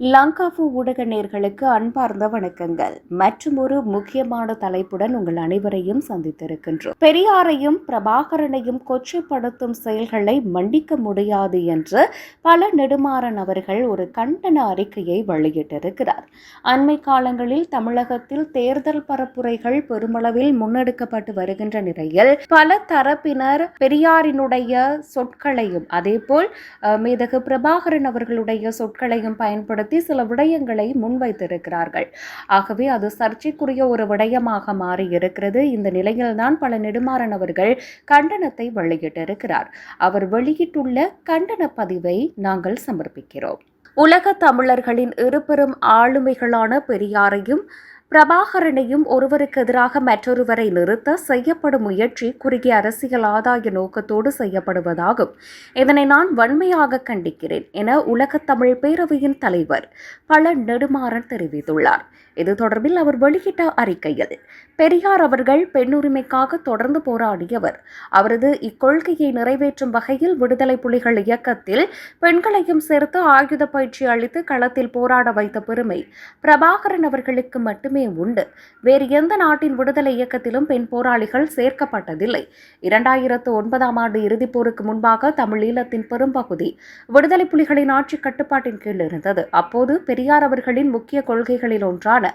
லங்காஃபு ஊடக நேர்களுக்கு அன்பார்ந்த வணக்கங்கள். மற்றும் ஒரு முக்கியமான தலைப்புடன் உங்கள் அனைவரையும் சந்தித்திருக்கின்றோம். பெரியாரையும் பிரபாகரனையும் கொச்சைப்படுத்தும் செயல்களை மன்னிக்க முடியாது என்று பல நெடுமாறன் அவர்கள் ஒரு கண்டன அறிக்கையை வெளியிட்டிருக்கிறார். அண்மை காலங்களில் தமிழகத்தில் தேர்தல் பரப்புரைகள் பெருமளவில் முன்னெடுக்கப்பட்டு வருகின்ற நிலையில் பல தரப்பினர் பெரியாரினுடைய சொற்களையும் அதேபோல் அஹ், மேதகு பிரபாகரன் அவர்களுடைய சொற்களையும் பயன்படுத்த சில விடயங்களை முன்வைத்திருக்கிறார்கள். ஆகவே அது சர்ச்சைக்குரிய ஒரு விடயமாக மாறி இருக்கிறது. இந்த நிலையில்தான் பல நெடுமாறன் அவர்கள் கண்டனத்தை வெளியிட்டிருக்கிறார். அவர் வெளியிட்டுள்ள கண்டன பதிவை நாங்கள் சமர்ப்பிக்கிறோம். உலக தமிழர்களின் இருபெரும் ஆளுமைகளான பெரியாரையும் பிரபாகரனையும் ஒருவருக்கு எதிராக மற்றொருவரை நிறுத்த செய்யப்படும் முயற்சி குறுகிய அரசியல் ஆதாய நோக்கத்தோடு செய்யப்படுவதாகும். இதனை நான் வன்மையாக கண்டிக்கிறேன் என உலகத் தமிழ் பேரவையின் தலைவர் பல நெடுமாறன் தெரிவித்துள்ளார். இது தொடர்பில் அவர் வெளியிட்ட அறிக்கையில் பெரியார் அவர்கள் பெண்ணுரிமைக்காக தொடர்ந்து போராடியவர். அவரது இக்கொள்கையை நிறைவேற்றும் வகையில் விடுதலை புலிகள் இயக்கத்தில் பெண்களையும் சேர்த்து ஆயுத பயிற்சி அளித்து களத்தில் போராட வைத்த பெருமை பிரபாகரன் அவர்களுக்கு மட்டுமே உண்டு. வேறு எந்த நாட்டின் விடுதலை இயக்கத்திலும் பெண் போராளிகள் சேர்க்கப்பட்டதில்லை. இரண்டாயிரத்து ஒன்பதாம் ஆண்டு இறுதிப் போருக்கு முன்பாக தமிழீழத்தின் பெரும்பகுதி விடுதலை புலிகளின் ஆட்சி கட்டுப்பாட்டின் கீழ் இருந்தது. அப்போது பெரியார் அவர்களின் முக்கிய கொள்கைகளில் ஒன்றான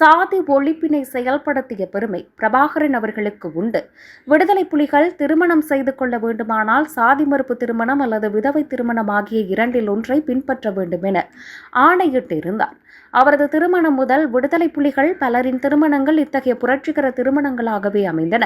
சாதி ஒழிப்பினை செயல்படுத்திய பெருமை பிரபாகரன் அவர்களுக்கு உண்டு. விடுதலை புலிகள் திருமணம் செய்து கொள்ள வேண்டுமானால் சாதி மறுப்பு திருமணம் அல்லது விதவை திருமணம் ஆகிய இரண்டில் ஒன்றை பின்பற்ற வேண்டும் என ஆணையிட்டிருந்தார் அவரது திருமணம் முதல் விடுதலை புலிகள் பலரின் திருமணங்கள் இத்தகைய புரட்சிகர திருமணங்களாகவே அமைந்தன.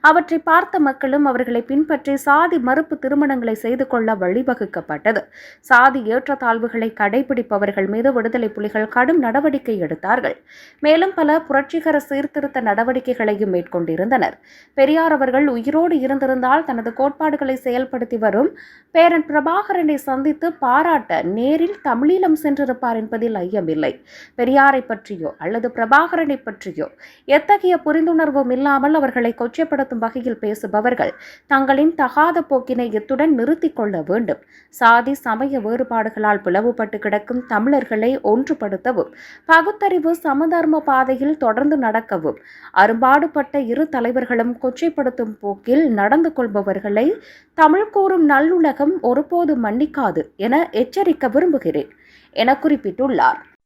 அவற்றை பார்த்த மக்களும் அவர்களை பின்பற்றி சாதி மறுப்பு திருமணங்களை செய்து கொள்ள வழிவகுக்கப்பட்டது. சாதி ஏற்றத்தாழ்வுகளை கடைபிடிப்பவர்கள் மீது விடுதலை புலிகள் கடும் நடவடிக்கை எடுத்தார்கள். மேலும் பல புரட்சிகர சீர்திருத்த நடவடிக்கைகளையும் மேற்கொண்டிருந்தனர். பெரியார் அவர்கள் உயிரோடு இருந்திருந்தால் தனது கோட்பாடுகளை செயல்படுத்தி வரும் பேரன் பிரபாகரனை சந்தித்து பாராட்ட நேரில் தமிழீழம் சென்றிருப்பார் என்பதில் ஐயமில்லை. பெரியாரை பற்றியோ அல்லது பிரபாகரனை பற்றியோ எத்தகைய புரிந்துணர்வும் இல்லாமல் அவர்களை கொச்சைப்படுத்தும் வகையில் பேசுபவர்கள் தங்களின் தகாத போக்கினை இத்துடன் நிறுத்திக் கொள்ள வேண்டும். சாதி சமய வேறுபாடுகளால் பிளவுபட்டு கிடக்கும் தமிழர்களை ஒன்றுபடுத்தவும் பகுத்தறிவு சமதர்ம பாதையில் தொடர்ந்து நடக்கவும் அரும்பாடுபட்ட இரு தலைவர்களும் கொச்சைப்படுத்தும் போக்கில் நடந்து கொள்பவர்களை தமிழ் கூறும் நல்லுலகம் ஒருபோதும் மன்னிக்காது என எச்சரிக்க விரும்புகிறேன் என குறிப்பிட்டுள்ளார்.